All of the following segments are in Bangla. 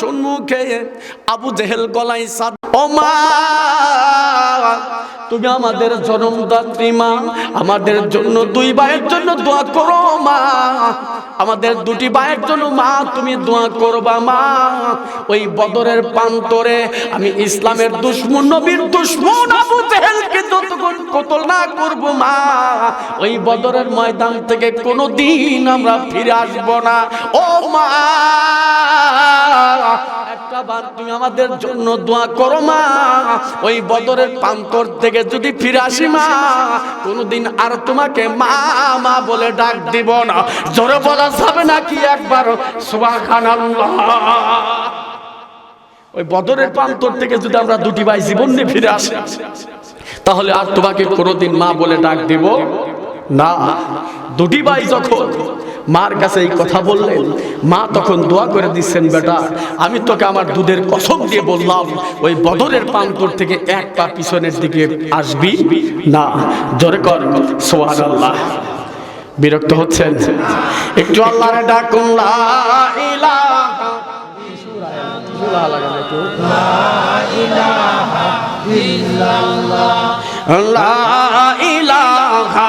সম্মুখে আবু জেহেল গলায় সাদ, ও মা, তুমি আমাদের জন্মদাত্রী মা, আমাদের জন্য দুই ভাইয়ের জন্য দোয়া করো মা। আমাদের দুটি ভাইয়ের জন্য মা, তুমি দোয়া করবা মা। ওই বদরের প্রান্তরে আমি ইসলামের দুশ্মন, নবীর দুশ্মন আবু জেহেলকে যতক্ষণ কতল না করব মা। ওই বদরের ময়দান থেকে কোনো দিন আমরা ফিরে আসব না। ও মা বার তুমি আমাদের জন্য দোয়া করো মা। ওই বদরের প্রান্তর থেকে যদি ফিরে আসি মা, কোনোদিন আর তোমাকে মা মা বলে ডাক দিব না। জোরে বলা যাবে নাকি একবার সুবহানাল্লাহ। ওই বদরের প্রান্তর থেকে যদি আমরা দুটি ভাই জীবন নিয়ে ফিরে আসি, তাহলে আর তোমাকে কোনোদিন মা বলে ডাক দিব না। দুটি ভাই যখন মার কাছে এই কথা বললেন। মা তখন দোয়া করে দিচ্ছেন, বেটা, আমি তোকে আমার দুধের কসম দিয়ে বললাম, ওই বদরের প্রান্তর থেকে এক পা পিছনের দিকে আসবি? না, জোরে কর সোহান আল্লাহ বিরক্ত হচ্ছেন। একটু আল্লাহরে ডাকুন লা ইলাহা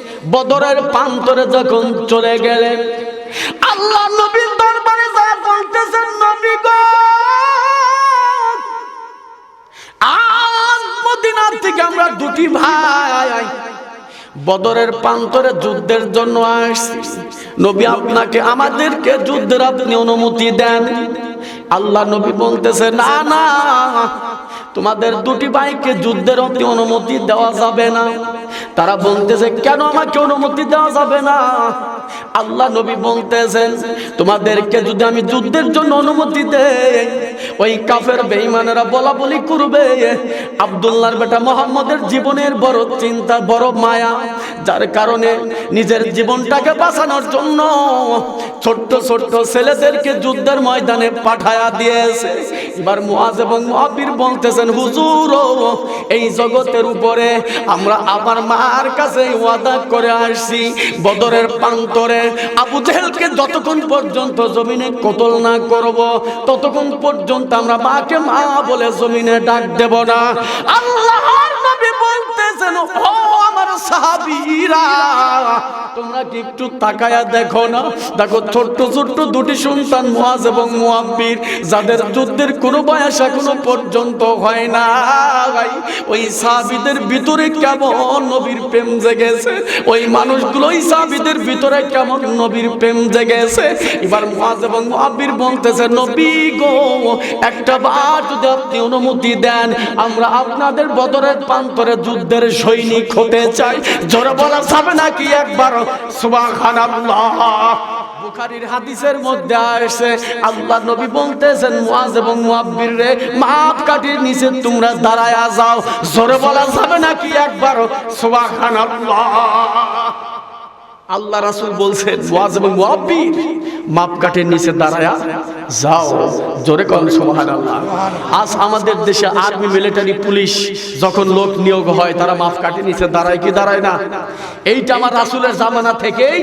বদরের প্রান্তরে যখন চলে গেলেন, আল্লাহ নবীর দরবারে যায় বলতেছেন, নবী গো, আজ মদিনা থেকে আমরা দুটি ভাই বদরের প্রান্তরে যুদ্ধের জন্য আসছি। নবী আপনাকে আমাদেরকে যুদ্ধের আপনি অনুমতি দেন। আল্লাহ নবী বলতেছে, না না তোমাদের দুটি ভাইকে যুদ্ধের অতি অনুমতি দেওয়া যাবে না। তারা বলতেছে, কেন আমাকে অনুমতি দেওয়া যাবে না? আল্লাহ নবী বলতেছেন, তোমাদেরকে যদি আমি যুদ্ধের জন্য অনুমতি দেই, ওই কাফের বেঈমানেরা বলা বলি করবে। আব্দুল্লাহর বেটা মোহাম্মদের জীবনের বড় চিন্তা, বড় মায়া, যার কারণে নিজের জীবনটাকে বাঁচানোর জন্য ছোট্ট ছোট্ট ছেলেদেরকে যুদ্ধের ময়দানে পাঠায়া দিয়েছে। এবার মুআজ এবং মুআবির বলতেছেন হুজুর এই জগতের উপরে আমরা আমার মার কাছে ওয়াদা করে আসছি। বদরের প্রান্তরে আবু জেহেলকে যতক্ষণ পর্যন্ত জমিনে কতল না করব, ততক্ষণ পর্যন্ত আমরা মাকে মা বলে জমিনে ডাক দেব না। আল্লাহর নবী বলতেছেন, ও আমার সাহাবীরা, তোমরা কি একটু তাকায়া দেখো না? দেখো, ছোট্ট ছোট্ট দুটি সন্তান মুয়াজ এবং মুয়াব্বির যাদের যুদ্ধের কোনো বয়স এখনও পর্যন্ত হয় না। ওই সাহাবীদের ভিতরে কেমন নবীর প্রেম জেগেছে? ওই মানুষগুলো ওই সাহাবীদের ভিতরে কেমন নবীর প্রেম জেগেছে? এবার মুয়াজ এবং মুয়াব্বির বলতেছে, নবী গো, একটা বার যদি আপনি অনুমতি দেন, আমরা আপনাদের বদরের প্রান্তরে যুদ্ধের সৈনিক হতে চাই। জোরে বলা যাবে নাকি একবার? সুবহানাল্লাহ। বুখারীর হাদিসের মধ্যে নবী মাপ কাটির নিচে তোমরা দাঁড়ায় যাও। জোরে বলা যাবে নাকি একবার? সুবহানাল্লাহ। আল্লাহ রাসুল বলছেন মুয়াজ এবং মুয়াব্বির মাপ কাটির নিচে দাঁড়ায়া যাও। জোরে কোন, সুবহানাল্লাহ। আজ আমাদের দেশে আর্মি, মিলিটারি, পুলিশ যখন লোক নিয়োগ হয়, তারা মাপ কাটির নিচে দাঁড়ায় কি দাঁড়ায় না? এইটা আমার রাসূলের জামানা থেকেই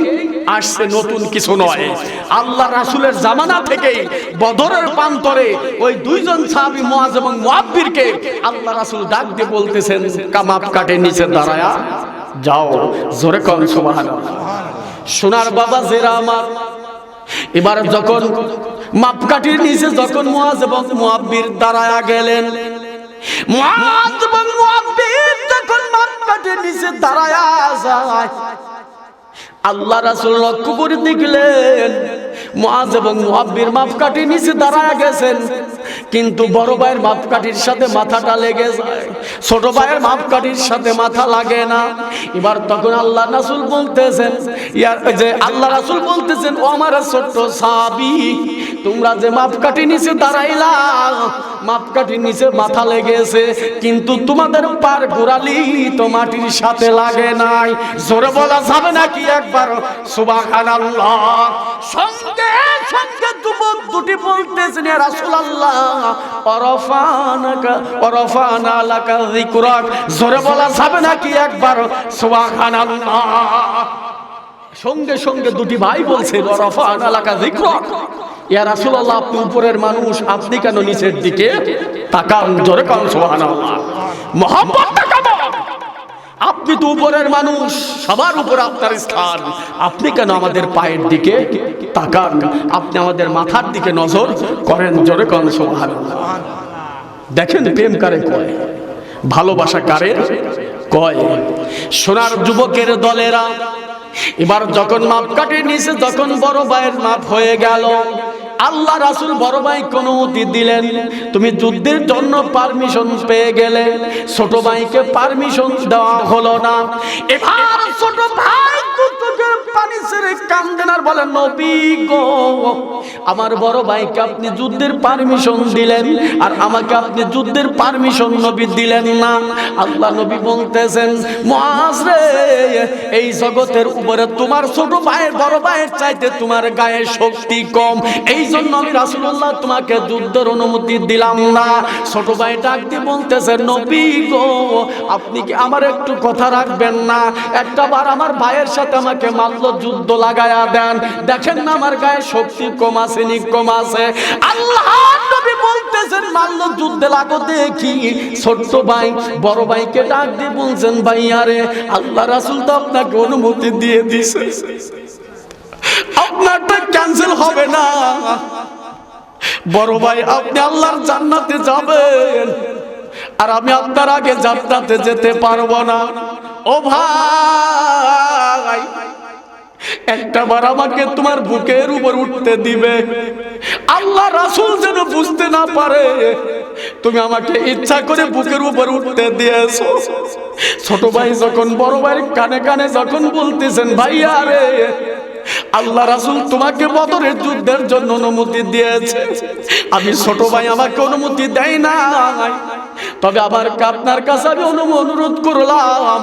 আসছে, নতুন কিছু নয়। আল্লাহ রাসুলের জামানা থেকেই বদরের প্রান্তরে ওই দুইজন সাহাবী মোয়াজ এবং মুয়াব্বিরকে আল্লাহ রাসুল ডাক দিয়ে বলতেছেন কামাপ কাটের নিচে দাঁড়ায়া যাও, জোরে সুবহানাল্লাহ। সোনার বাবা জেরা আমার। এবার যখন মাপকাঠির নিচে যখন মুয়াজ এবং মুয়াব্বির দাঁড়ায়া গেলেন মুয়াজ এবং মুয়াব্বির যখন মাপকাঠির নিচে দাঁড়ায়া যায়, আল্লাহ রাসূল লক্ষ্য করে দেখলেন মুআজ এবং মুআব্বির মাপকাঠি নিচে দাঁড়ায় গেছেন। কিন্তু বড় ভাইয়ের মাপকাঠির সাথে মাথাটা লেগে যায়। ছোট ভাইয়ের মাপকাঠির সাথে মাথা লাগে না। এবার তখন আল্লাহ রাসূল বলতেছেন ইয়ার যে আল্লাহ রাসূল বলতেছেন, ও আমার ছোট্ট সাবি তোমরা যে মাপকাঠি নিচে দাঁড়াইলা মাপকাঠির নিচে মাথা লেগেছে, কিন্তু তোমাদের পার গোড়ালি তো মাটির সাথে লাগে নাই। জোরে বলা যাবে নাকি একবার? সুবহানাল্লাহ। সঙ্গে সঙ্গে যুবক দুটি বলতেছেন জোরে বলা একবার? সঙ্গে সঙ্গে দুটি ভাই রাসূলুল্লাহ, আপনি উপরের মানুষ, আপনি কেন নিচের দিকে তাকান? জোরে কান, সুবহানাল্লাহ। মোহাম্মদটা কেমন আপনি তো উপরের মানুষ, সবার উপর আপনার স্থান। আপনি কেন আমাদের পায়ের দিকে তাকান? আপনি আমাদের মাথার দিকে নজর করেন জোরে কন, সুবহানাল্লাহ। দেখেন প্রেম কারে কয়? ভালোবাসা কারে কয়? সোনার যুবকের দলেরা, এবার যখন মাপ কাটে নিচে যখন বড় ভাইয়ের মাপ হয়ে গেল। আল্লাহ রাসুল বড় ভাই অনুমতি দিলেন। তুমি যুদ্ধের জন্য পারমিশন পেয়ে গেলে। ছোট ভাইকে পারমিশন দেওয়া হলো না। এবার ছোট ভাই এই জগতের উপরে তোমার ছোট ভাইয়ের বড় ভাইয়ের চাইতে তোমার গায়ে শক্তি কম। এই জন্য আমি রাসূলুল্লাহ তোমাকে যুদ্ধের অনুমতি দিলাম না। ছোট ভাই ডাক দিয়ে বলতেছেন নবী গো, আপনি কি আমার একটু কথা রাখবেন না? একটা বার আমার ভাইয়ের সাথে আমাকে মারল, যুদ্ধ লাগায়া দেন। দেখেন না, আমার গায়ে শক্তি কম আছে নি কম আছে। আল্লাহ আপনারটা ক্যান্সেল হবে না। বড় ভাই, আপনি আল্লাহর জান্নাতে যাবেন। আর আমি আপনার আগে জান্নাতে যেতে পারব না। ও ভাই একটা বার আমাকে তোমার বুকের উপর উঠতে দিবে। আল্লাহ রাসূল যেন বুঝতে না পারে, তুমি আমাকে ইচ্ছা করে বুকের উপর উঠতে দিয়েছ। ছোট ভাই যখন, বড় ভাইয়ের কানে কানে যখন বলতেছেন, ভাইয়া রে, আল্লাহ রাসুল তোমাকে বদরের যুদ্ধের জন্য অনুমতি দিয়েছে। আমি ছোট ভাই, আমাকে অনুমতি দেয় না তবে আবার আপনার কাছে আমি অনুরোধ করলাম,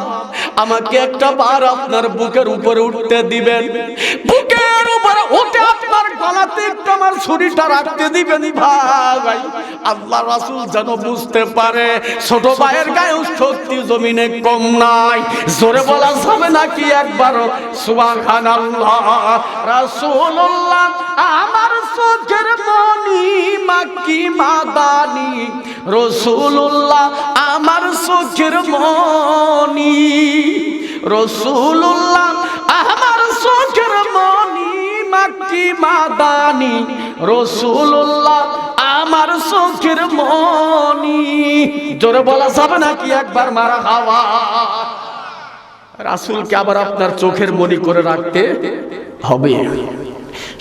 আমাকে একটা বার আপনার বুকের উপরে উঠতে দিবেন। বুকের উপরে উঠে আপনার গলাতে একটু আমার ছুরিটা রাখতে দিবেন ভাই। আল্লাহ রাসুল যেন বুঝতে পারে, ছোট ভাইয়ের গায়ে শক্তি জমিনে কম নাই। জোরে বলা যাবে নাকি একবার সুবাহান আল্লাহ রাসূলুল্লাহ, আমার চোখের মনি মাকি মাদানি। রসুল্লাহ আমার চোখের মনি। রসুল্লাহ আমার চোখের মনি মাকি মাদানি। রসুল্লাহ আমার চোখের মনি। জোরে বলা যাবে নাকি একবার মারা হাওয়া রাসুলকে আবার আপনার চোখের মনি করে রাখতে হবে।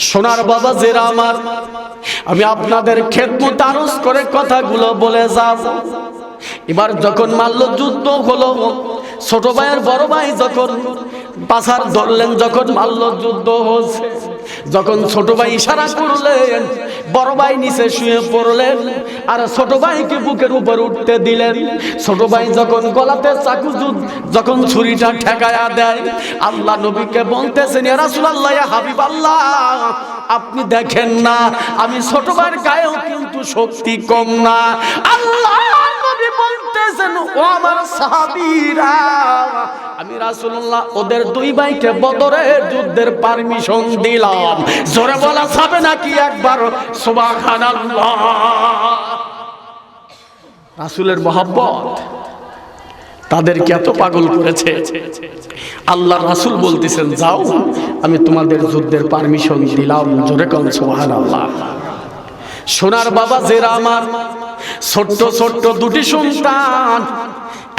সোনার বাবা জেরা আমার, আমি আপনাদের খেদমত তারস করে কথাগুলো বলে যাব এবার যখন মাল্য যুদ্ধ হলো, ছোট ভাইয়ের বড় ভাই যখন পাশার ধরলেন, যখন মাল্য যুদ্ধ হচ্ছে যখন ছোট ভাই ইশারা করলেন, বড় ভাই নিচে শুয়ে পড়লেন, আর ছোট ভাইকে বুকের উপর উঠতে দিলেন। ছোট ভাই যখন গলাতে চাকু যখন ছুরিটা ঠেকায়া দেয়, আল্লাহ নবীকে বলতেছেন রাসূলুল্লাহ, ইয়া হাবিবাল্লাহ, আপনি দেখেন না, আমি ছোট ভাইয়ের গায়েও কিন্তু শক্তি কম না। আল্লাহ! বলতেছেন, ও আমি ওদের দুই ভাইকে যুদ্ধের পারমিশন দিলাম। জোরে বলা যাবে নাকি একবার? সুবহানাল্লাহ। রাসূলের মহব্বত তাদেরকে এত পাগল করেছে। আল্লাহ রাসূল বলতেছেন, যাও, আমি তোমাদের যুদ্ধের পারমিশন দিলাম। জোরে কন, সুবহানাল্লাহ। সোনার বাবা, জেরা আমার ছোট্ট ছোট্ট দুটি সন্তান।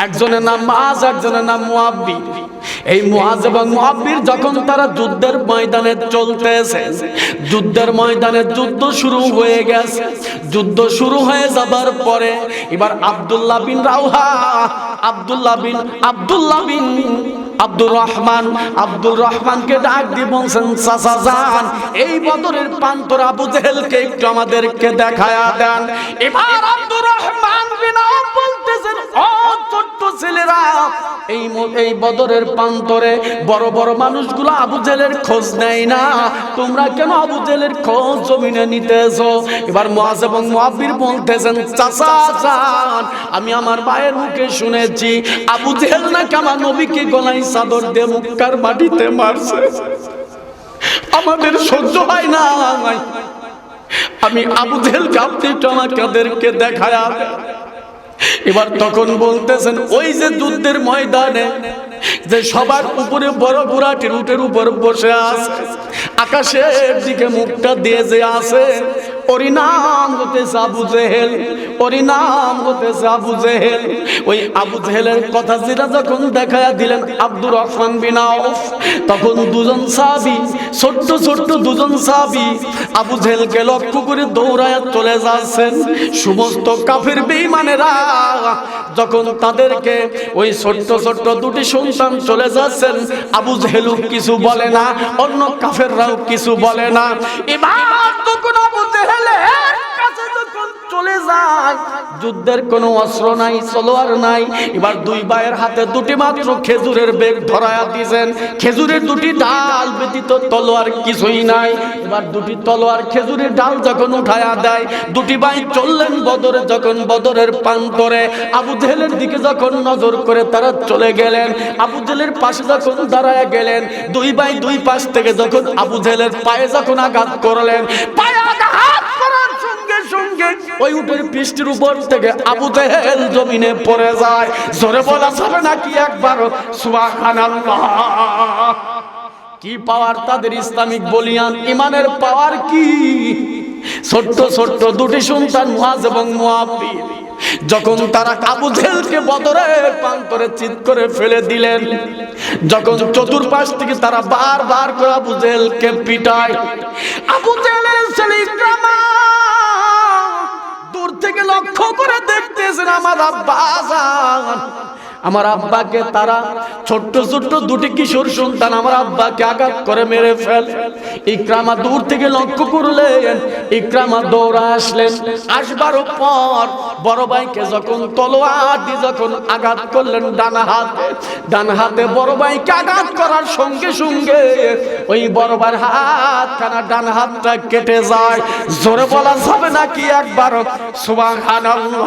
একজনের নাম মাজ একজনের নাম মুআব্বি। এই মুআজ এবং মুআব্বির যখন তারা যুদ্ধের ময়দানে চলতেছে, যুদ্ধের ময়দানে যুদ্ধ শুরু হয়ে গেছে। যুদ্ধ শুরু হয়ে যাবার পরে এবার আব্দুল্লাহ বিন রাউহা, আব্দুল্লাহ বিন আব্দুল্লাহ বিন আব্দুর রহমান, আব্দুর রহমানকে ডাক দিয়ে বলছেন, চাচা যান, এই বদরের পান্তর আবু জেহেলকে একটু আমাদেরকে দেখায়া দেন। এবার আব্দুর রহমান বলতেছেন এই এই বদরের প্রান্তরে বড় বড় মানুষগুলো আবু জেলের খোঁজ নেয় না। তোমরা কেন আবু জেলের খোঁজ জমিনে নিতেছো? এবার মুআজ এবং মুআব্বির বলতেছেন, চাচা যান, আমি আমার মায়ের মুখে শুনেছি, আবু জেহেল নাকি আমার নবীকে গলায় চাদর দিয়ে মুক্কার মাটিতে মারছে। আমাদের সহ্য হয় না। আমি আবু আপনি একটু আমাদেরকে দেখায়া এবার তখন বলতেছেন, ওই যে যুদ্ধের ময়দানে যে সবার উপরে বড় বুড়াটি রুটের উপর বসে আছে, আকাশের দিকে মুখটা দিয়ে যে আছে ওরই নাম হতেছে আবু জেহেল ওরই নাম হতেছে আবু জেহেল ওই আবু জেহেলের কথা যেটা যখন দেখায়া দিলেন, আব্দুর রহমান বিন আউফ তখন দুজন সাহাবী, ছোট্ট ছোট্ট দুজন সাহাবী আবু জেহেলকে লক্ষ্য করে দৌড়ায় চলে যাচ্ছেন সমস্ত কাফের বেঈমানেরা যখন তাদেরকে ওই ছোট্ট ছোট্ট দুটি সন্তান চলে যাচ্ছেন, আবু জেহেলু কিছু বলে না, অন্য কাফেররাও কিছু বলে না। এবার তখন আবু যখন যুদ্ধের কোনো অস্ত্র নাই নাই, এবার দুই ভাইয়ের হাতে দুটি মাত্র খেজুরের বেগ দিয়েছেন। খেজুরের দুটি ডাল ব্যতীত তলোয়ার কিছুই নাই। এবার দুটি তলোয়ার খেজুরের ডাল যখন দেয়, দুটি ভাই চললেন বদরে, যখন বদরের প্রান্তরে আবু জেহেলের দিকে যখন নজর করে তারা চলে গেলেন, আবু জেহেলের পাশে যখন দাঁড়ায় গেলেন, দুই ভাই দুই পাশ থেকে যখন আবু জেহেলের পায়ে যখন আঘাত করলেন, পায়ে ওই উটের পৃষ্ঠের উপর থেকে আবু জেহেল জমিনে পড়ে যায়। জোরে বলা যাবে নাকি একবার? সুবহানাল্লাহ। কি পাওয়ার তাদের ইসলামিক বলিয়ান? ইমানের পাওয়ার কি? ছোট্ট ছোট্ট দুটি সন্তান মুয়াজ এবং মুআব্বির যখন তারা আবু জেহেলকে বদরের প্রান্তরে চিৎ করে ফেলে দিলেন, যখন চতুর্পাশ থেকে তারা বারবার করে আবু জেহেলকে পিটায়, আবু জেহেলের ছেলে ইকরামা থেকে লক্ষ্য করে দেখতেছেন আমার আব্বা আমার আব্বাকে তারা ছোট্ট ছোট্ট দুটি কিশোর সন্তান আমার আব্বাকে আঘাত করে মেরে ফেল। ইকরামা দূর থেকে লক্ষ্য করলেন, ইকরামা দৌড়া আসলেন। আসবার পর বড় ভাইকে যখন তলোয়ার দিয়ে যখন আঘাত করলেন ডান হাতে ডান হাতে বড় ভাইকে আঘাত করার সঙ্গে সঙ্গে ওই বড় ভাইয়ের হাত খানা ডান হাতটা কেটে যায়। জোরে বলা যাবে নাকি একবার? সুবহানাল্লাহ।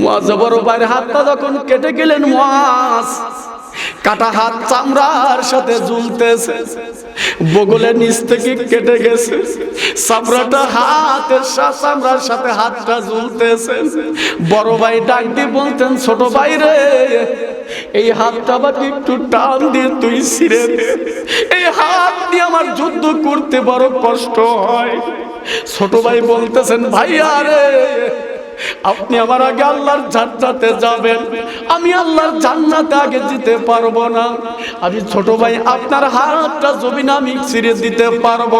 মুয়াজ বড় ভাইয়ের হাতটা যখন কেটে গেলেন মুয়াজ কাটা হাত চামড়ার সাথে ঝুলতেছে, বগলের নিচ থেকে কেটে গেছে, চামড়াটা হাতের চামড়ার সাথে হাতটা ঝুলতেছে। বড় ভাই ডাক দিয়ে বলতেন, ছোট ভাই রে, এই হাতটা আমাকে একটু টান দিয়ে তুই ছিঁড়ে দে। এই হাত দিয়ে আমার যুদ্ধ করতে বড় কষ্ট হয়। ছোট ভাই বলতেছেন, ভাইয়া রে আপনি আমার আগে আল্লাহর জান্নাতে যাবেন। আমি আল্লাহর জান্নাতে আগে যেতে পারব না। আমি ছোট ভাই, আপনার হাতটা জমিন আমি ছিঁড়ে দিতে পারব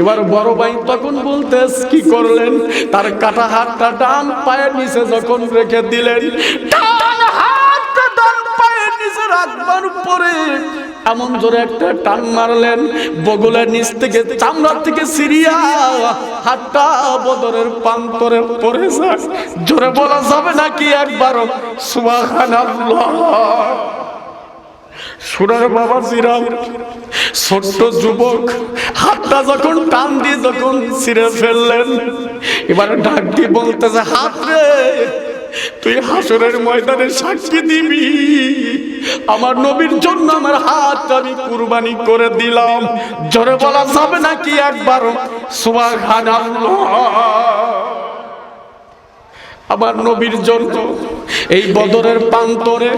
এবার বড় ভাই তখন বলতে কি করলেন? তার কাটা হাতটা ডান পায়ের নিচে যখন রেখে দিলেন রাখবার পরে এমন জোরে একটা টান মারলেন, বগলের নিচ থেকে চামড়া থেকে সিরিয়া। হাতটা বদরের প্রান্তরে পড়ে যায়। জোরে বলা যাবে নাকি একবার? সুবহানাল্লাহ। সুরার বাবা জিরাম ছোট্ট যুবক, হাতটা যখন টান দিয়ে যখন ছিঁড়ে ফেললেন, এবার ডাক দিয়ে বলতেছে, হাত রে! তুই হাসরের ময়দানে সাক্ষী দিবি। আমার নবীর জন্য আমার হাত আমি কুরবানি করে দিলাম। জোরে বলা যাবে নাকি একবার? আমার নবীর জন্য এই বদরের প্রান্তরে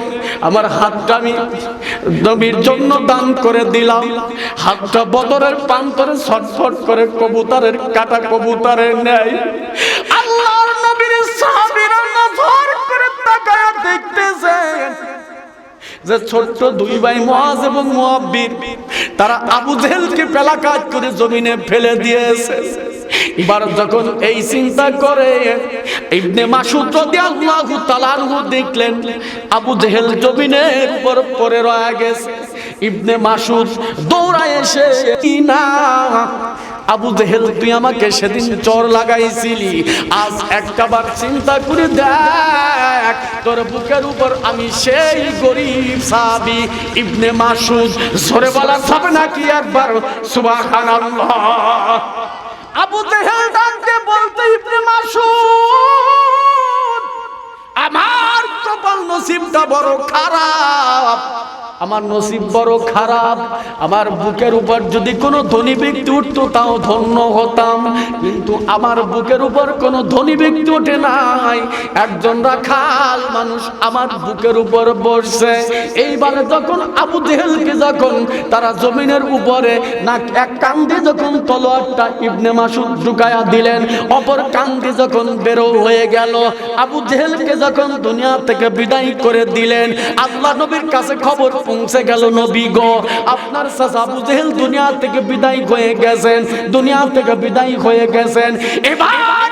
আমার হাতটা আমি নবীর জন্য দান করে দিলাম। হাতটা বদরের প্রান্তরে ছটফট করে কবুতরের কাটা কবুতরের নেয় আল্লাহর নবীর নজর যে ছোট্ট দুই ভাই মহাজ এবং মুয়াব্বির তারা আবু জেহেলকে পেলাকাজ করে জমিনে ফেলে দিয়েছে। এবার যখন এই চিন্তা করে, ইবনে মাসুদ রাদিয়াল্লাহু তাআলা আনহু দেখলেন আবু জেহেল জমিনের উপর পড়ে রয়ে গেছে। ইবনে মাসুদ দৌড়ায় এসে না? আবু জেহেল, তুই আমাকে সেদিন চর লাগাইছিলি। আজ একটা বার চিন্তা করে দেখ, তোর বুকের উপর আমি সেই গরিব সাবি, ইবনে মাসুদ, জোরে বলা যাবে নাকি একবার? সুবহানাল্লাহ। আবু জেহেল ডাকতে বলতে ইবনে মাসুদ, আমার কপাল নসিবটা বড় খারাপ। আমার নসিব বড় খারাপ। আমার বুকের উপর যদি কোনো ধনী ব্যক্তি উঠতো, তাও ধন্য হতাম। কিন্তু আমার বুকের উপর কোনো ধনী ব্যক্তি ওঠে নাই। একজন রাখাল মানুষ আমার বুকের উপর বসছে এইবারে যখন আবু জেহেলকে যখন তারা জমিনের উপরে না এক কান্দে যখন তলোয়ারটা ইবনে মাসুদ ঢুকায়া দিলেন, অপর কান্দে যখন বেরো হয়ে গেল, আবু জেহেলকে যখন দুনিয়া থেকে বিদায় করে দিলেন, আল্লাহ নবীর কাছে খবর পৌঁছে গেল নবী গো। আপনার চাচা আবু দুনিয়া থেকে বিদায় হয়ে গেছেন, দুনিয়া থেকে বিদায় হয়ে গেছেন। এবার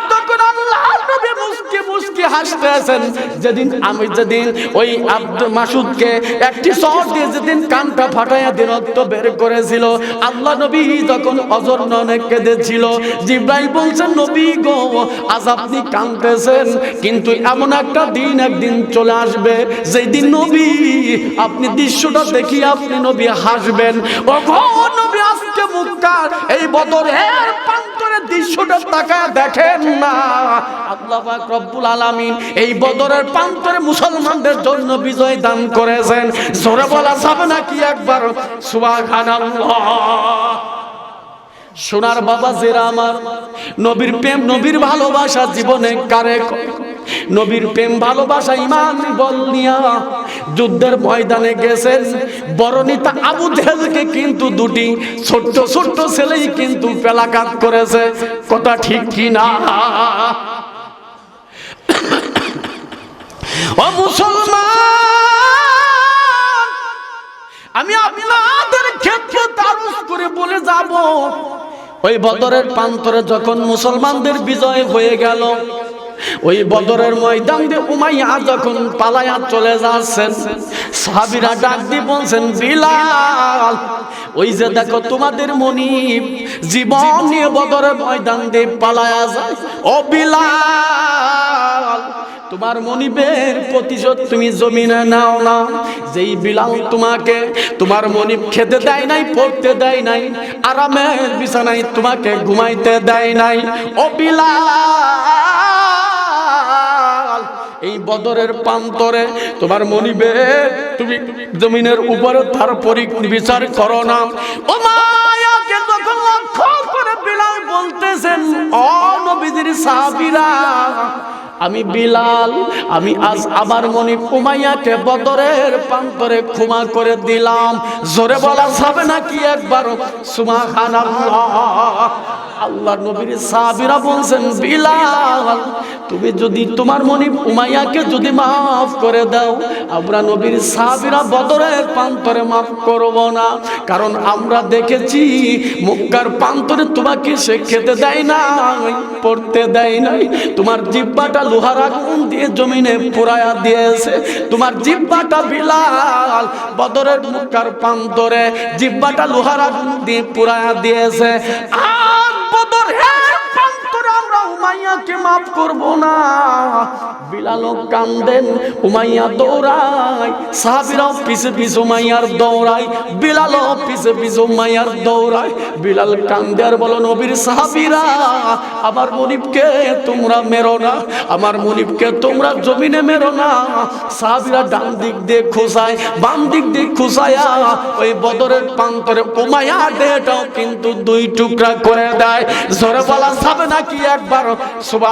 মুস্কি মুস্কি হাসতেছেন। যেদিন আমি যেদিন ওই আব্দুল মাসুদকে একটি শহর দিয়ে যেদিন কানটা ফাটাইয়া দিন বের করেছিল, আল্লাহ নবী যখন অজর ননে কেঁদেছিল, জিব্রাইল বলছেন নবী গো, আজ আপনি কাঁদতেছেন কিন্তু এমন একটা দিন একদিন চলে আসবে যেই দিন নবী আপনি দৃশ্যটা দেখি আপনি নবী হাসবেন। ও নবী, আজকে মুক্তার এই বদরের প্রান্তরের দৃশ্যটা দেখেন না। আল্লাহ রব্বুল এই বদরের প্রান্তরে মুসলমানদের জন্য বিজয় দান করেছেন। জোরে বলা যাবে নাকি একবার? সুবহানাল্লাহ। সোনার বাবা জেরা আমার, নবীর প্রেম, নবীর ভালোবাসা জীবনে কারে? নবীর প্রেম, ভালোবাসা, ইমান, বল নিয়া যুদ্ধের ময়দানে গেছেন। বরণিতা আবু জেহেলকে কিন্তু দুটি ছোট্ট ছোট্ট ছেলেই কিন্তু পেলাকাত করেছে। কথা ঠিক কি না? ও মুসলমান, আমি আপনাদের ক্ষেত্রে তারুস করে বলে যাব। ওই বদরের প্রান্তরে যখন মুসলমানদের বিজয় হয়ে গেল ওই বদরের ময়দান দিয়ে উমাইয়া যখন পালায়া চলে যাচ্ছেন, সাহাবিরা ডাক দিয়ে বলছেন, বিলাল, ওই যে দেখো তোমাদের মনিব জীবন নিয়ে বদরের ময়দান দিয়ে পালায়া যায়। ও বিলাল, তোমার মনিবের প্রতিশোধ তুমি জমিনে নাও না। যেই বিলাল তোমাকে, তোমার মনিব খেতে দেয় নাই, পড়তে দেয় নাই, আরামের বিছানায় তোমাকে ঘুমাইতে দেয় নাই। ও বিলাল বদরের প্রান্তরে তোমার মনিবের তুমি জমিনের উপরে তার পরি বিচার করো না। ও মায়াকে যখন লক্ষ্য করে বিলাল বলতেছেন আমি বিলাল, আমি আজ আমার মনি কুমাইয়াকে বদরের প্রান্তরে ক্ষমা করে দিলাম। জোরে বলা যাবে নাকি একবার? সুমা খান আল্লাহ নবীর সাহাবীরা বলছেন, বিলাল তুমি যদি তোমার মনি উমাইয়াকে যদি মাফ করে দাও, আমরা নবীর সাহাবীরা বদরের প্রান্তরে মাফ করব না। কারণ আমরা দেখেছি, মুক্কার প্রান্তরে তোমাকে সে খেতে দেয় নাই, পড়তে দেয় নাই। তোমার জিব্বাটা লোহার আগুন দিয়ে জমিনে পুরায়া দিয়েছে। তোমার জিব্বাটা বিলাল বদরের মুক্কার প্রান্তরে জিব্বাটা লোহার আগুন দিয়ে পুরায়া দিয়েছে। আর বদর হে প্রান্তরে আমরা উমাইয়াকে মাফ করব না। বিলাল কান্দেন, উমাইয়া দৌড়ায়। সাহাবিরাও পিছে পিছে উমাইয়ার দৌড়ায়। বিলালও পিছে পিছে উমাইয়ার দৌড়ায়। বিলাল কান্দে আর বলো, নবীর সাহাবিরা, আমার মনিবকে তোমরা মেরো না। আমার মনিবকে তোমরা জমিনে মেরো না। সাহাবিরা ডান দিক দিয়ে খোসায়, বাম দিক দিয়ে খুসায়া, ওই বদরের প্রান্তরে উমাইয়া দেহটাও কিন্তু দুই টুকরা করে দেয়। জোরে বলা যাবে নাকি একবার? সুবহানাল্লাহ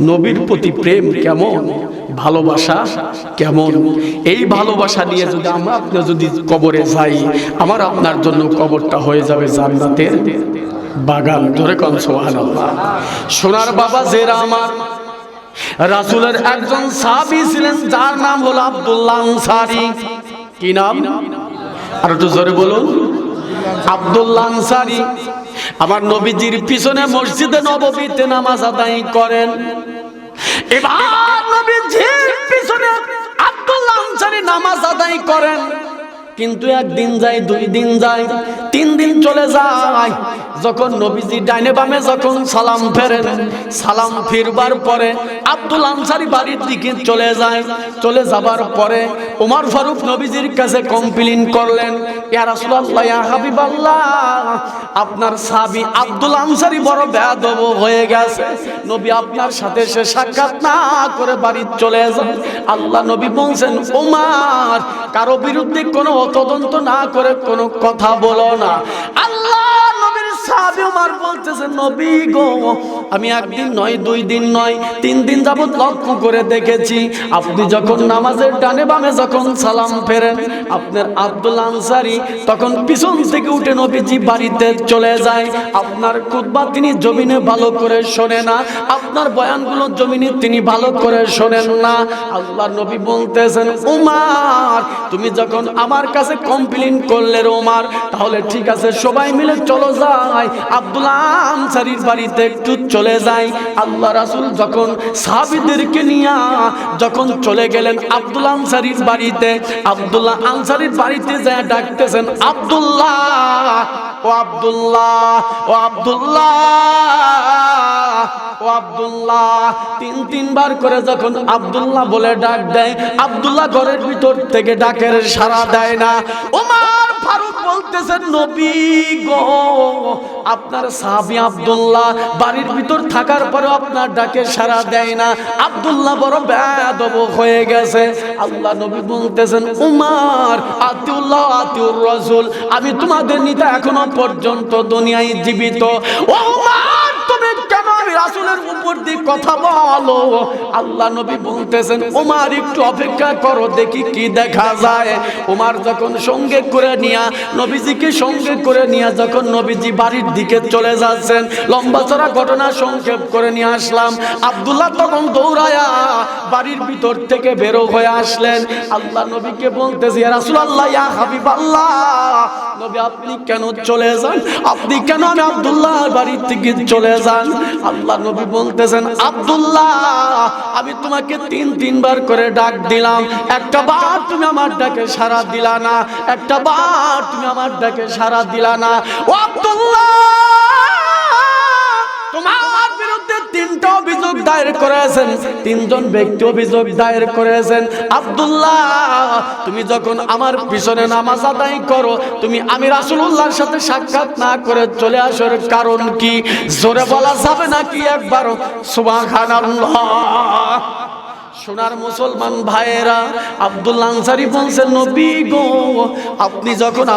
নবীর প্রতি প্রেম কেমন? ভালোবাসা কেমন? এই ভালোবাসা নিয়ে যদি আমরা আপনি যদি কবরে যাই আমার আপনার জন্য কবরটা হয়ে যাবে জান্নাতের বাগান। ধরে কন সুবহানাল্লাহ। সোনার বাবা জেরা আমার। রাসূলের একজন সাহাবী ছিলেন যার নাম হলো আব্দুল্লাহ আনসারী। কি নাম? আর একটু জোরে বলুন। আব্দুল্লাহ আনসারী। আমার নবীজির পিছনে মসজিদে নববীতে নামাজ আদায় করেন। এবার নবীজির পিছনে আব্দুল্লাহ আনসারী নামাজ আদায় করেন। কিন্তু একদিন যায়, দুই দিন যায়, তিন দিন চলে যায়। যখন নবীজি ডাইনে বামে যখন সালাম ফেরেন, সালাম ফিরবার পরে আব্দুল আনসারি বাড়ির দিকে চলে যায়। চলে যাবার পরে ওমর ফারুক নবীজির কাছে কমপ্লেন করলেন আপনার সাহাবী আব্দুল আনসারি বড় বেয়াদব হয়ে গেছে। নবী আপনার সাথে সে সাক্ষাৎ না করে বাড়ি চলে যায় আল্লাহ নবী বলছেন ওমার কারও বিরুদ্ধে কোনো তদন্ত না করে কোনো কথা বলো না। আল্লাহ নবী গো, আমি একদিন নয়, দুই দিন নয়, তিন দিন লক্ষ্য করে দেখেছি, আপনি যখন নামাজের যখন সালাম ফেরেন, আপনার আব্দুল আনসারি তখন পিছন থেকে উঠে নবীজি বাড়িতে চলে যায়, আপনার খুতবা তিনি জমিনে ভালো করে শোনে না, আপনার বয়ানগুলো জমিনে তিনি ভালো করে শোনেন না। আল্লাহ নবী বলতেছেন, উমার, তুমি যখন আমার কাছে কমপ্লেন করলে রে উমার, তাহলে ঠিক আছে, সবাই মিলে চলো যাই আব্দুল্লাহ আনসারির বাড়িতে একটু চলে যাই। আল্লাহ রাসুল যখন সাবিদেরকে নিয়ে যখন চলে গেলেন আব্দুল্লাহ আনসারির বাড়িতে, আব্দুল্লাহ আনসারির বাড়িতে যায় ডাকতেছেন, আব্দুল্লাহ, ও আব্দুল্লাহ ও আব্দুল্লাহ। আপনার বাড়ির ভিতর থাকার পরেও আপনার ডাকে সাড়া দেয় না। আব্দুল্লাহ বড় বেয়াদব হয়ে গেছে। আল্লাহ নবী বলতেছেন, উমার আতিউল্লাহ, আতিউর রাসূল, আমি তোমাদের নিতে এখনও পর্যন্ত দুনিয়ায় জীবিত। ও আল্লাহ বাড়ির দিকে লম্বা চড়া ঘটনা সংক্ষেপ করে নিয়ে আসলাম। আব্দুল্লাহ তখন দৌড়ায়া বাড়ির ভিতর থেকে বেরো হয়ে আসলেন। আল্লাহ নবীকে বলতেছি রাসূলুল্লাহ, ইয়া হাবিবাল্লাহ, নবী আপনি কেন চলে যান? আপনি কেন আমি আব্দুল্লাহর বাড়ির থেকে চলে যান আল্লাহ নবী বলতেছেন, আব্দুল্লাহ, আমি তোমাকে তিন, তিনবার করে ডাক দিলাম। একটা বার তুমি আমার ডাকে সারা দিলা না, একটা বার তুমি আমার ডাকে সারা দিলা না। ও আব্দুল্লাহ! দায়ের করেছেন, তিনজন ব্যক্তি অভিযোগ দায়ের করেছেন। আব্দুল্লাহ, তুমি যখন আমার পিছনে নামাজ আদায় করো, তুমি আমি রাসূলুল্লাহর সাথে সাক্ষাৎ না করে চলে আসার কারণ কি? জোরে বলা যাবে নাকি একবার? সুবহানাল্লাহ। সোনার মুসলমান ভাইয়েরা, আব্দুল আনসারি বলছেন, নবী গো, আপনি যখন আমার